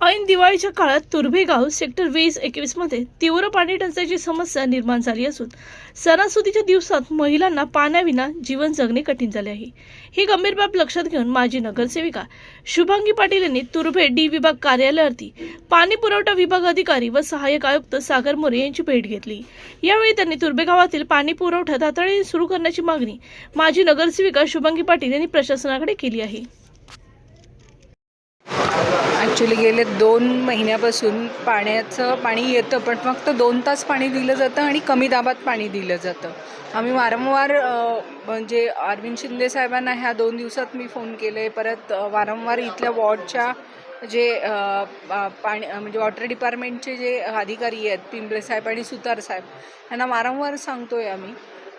ऐन दिवाळीच्या काळात तुर्भे गाव सेक्टर वीस एकवीसमध्ये तीव्र पाणी टंचाईची समस्या निर्माण झाली असून सणासुदीच्या दिवसात महिलांना पाण्याविना जीवन जगणे कठीण झाले आहे. ही गंभीर बाब लक्षात घेऊन माजी नगरसेविका शुभांगी पाटील यांनी तुर्भे डी विभाग कार्यालयावरती पाणी पुरवठा विभाग अधिकारी व सहाय्यक आयुक्त सागर मोरे यांची भेट घेतली. यावेळी त्यांनी तुर्भे गावातील पाणी पुरवठा तातडीने सुरू करण्याची मागणी माजी नगरसेविका शुभांगी पाटील यांनी प्रशासनाकडे केली आहे. ॲक्च्युली गेले दोन महिन्यापासून पाण्याचं पाणी येतं पण फक्त दोन तास पाणी दिलं जातं आणि कमी दाबात पाणी दिलं जातं. आम्ही वारंवार म्हणजे अरविंद शिंदे साहेबांना ह्या दोन दिवसात मी फोन केले. परत वारंवार इथल्या वॉर्डच्या जे पाणी म्हणजे वॉटर डिपार्टमेंटचे जे अधिकारी आहेत पिंपळे साहेब आणि सुतार साहेब यांना वारंवार सांगतो आहे आम्ही.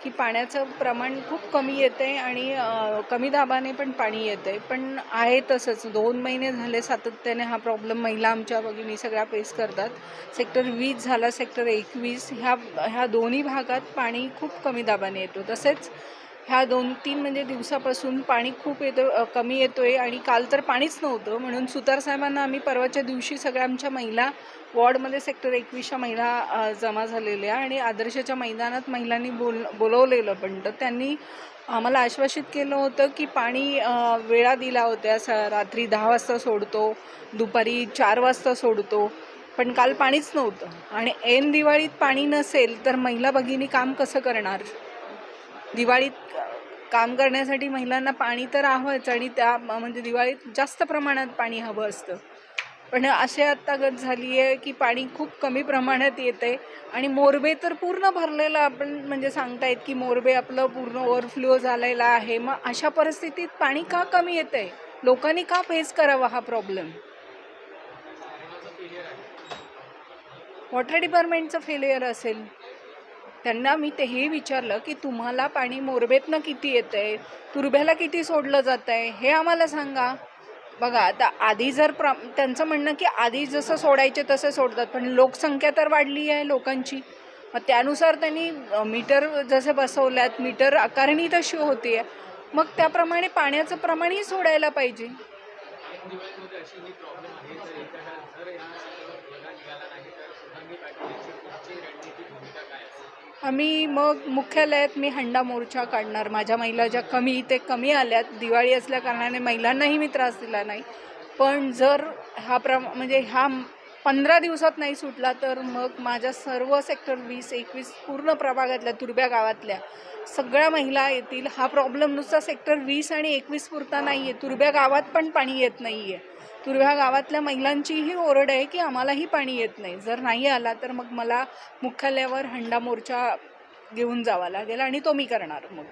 की पाण्याचं प्रमाण खूप कमी येतं आहे आणि कमी दाबाने पण पाणी येतं आहे पण आहे तसंच. दोन महिने झाले सातत्याने हा प्रॉब्लेम महिला आमच्या भगिनी सगळ्या फेस करतात. सेक्टर वीस झाला सेक्टर एकवीस. ह्या ह्या दोन्ही भागात पाणी खूप कमी दाबाने येतो. तसेच ह्या दोन तीन म्हणजे दिवसापासून पाणी खूप येतो कमी येतो आहे आणि काल तर पाणीच नव्हतं. म्हणून सुतार साहेबांना आम्ही परवाच्या दिवशी सगळ्या आमच्या महिला वॉर्डमध्ये सेक्टर एकवीसच्या महिला जमा झालेल्या आणि आदर्शच्या मैदानात महिलांनी बोल बोलवलेलं पण. तर त्यांनी आम्हाला आश्वासित केलं होतं की पाणी वेळा दिला होत्या. स रात्री दहा वाजता सोडतो दुपारी चार वाजता सोडतो पण काल पाणीच नव्हतं. आणि ऐन दिवाळीत पाणी नसेल तर महिला भगिनी काम कसं करणार? दिवाळीत काम करण्यासाठी महिलांना पाणी तर हवंच आणि त्या म्हणजे दिवाळीत जास्त प्रमाणात पाणी हवं असतं. पण असे आत्ता गत झाली आहे की पाणी खूप कमी प्रमाणात येतं आहे आणि मोरबे तर पूर्ण भरलेलं आपण म्हणजे सांगतायत की मोरबे आपलं पूर्ण ओव्हरफ्लो झालेला आहे. मग अशा परिस्थितीत पाणी का कमी येतं आहे लोकांनी का फेस करावा हा प्रॉब्लेम वॉटर डिपार्टमेंटचं फेलियर असेल. त्यांना मी ते हे विचारलं की तुम्हाला पाणी मोरबेतनं किती येतं आहे तुर्भ्याला किती सोडलं जातं आहे हे आम्हाला सांगा. बघा आता आधी जर प्र त्यांचं म्हणणं की आधी जसं सोडायचे तसं सोडतात पण लोकसंख्या तर वाढली आहे लोकांची. मग त्यानुसार त्यांनी मीटर जसे बसवल्यात मीटर आकारणी तशी होती आहे मग त्याप्रमाणे पाण्याचं प्रमाणही सोडायला पाहिजे. आम्ही मग मुख्यालयात मी हंडा मोर्चा काढणार. माझ्या महिला ज्या कमी ते कमी आल्यात. दिवाळी असल्या कारणाने महिलांनाही मी त्रास दिला नाही. पण जर हा प्रमा म्हणजे हा पंधरा दिवसात नाही सुटला तर मग माझ्या सर्व सेक्टर वीस एकवीस पूर्ण प्रभागातल्या तुर्ब्या गावातल्या सगळ्या महिला येतील. हा प्रॉब्लेम नुसता सेक्टर वीस आणि एकवीस पुरता नाही आहे तुर्ब्या गावात पण पाणी येत नाही आहे तुर्भ्या गावातल्या महिलांचीही ओरड आहे की आम्हालाही पाणी येत नाही. जर नाही आला तर मग मला मुख्यालयावर हंडा मोर्चा घेऊन जावा लागेल आणि तो मी करणार मग.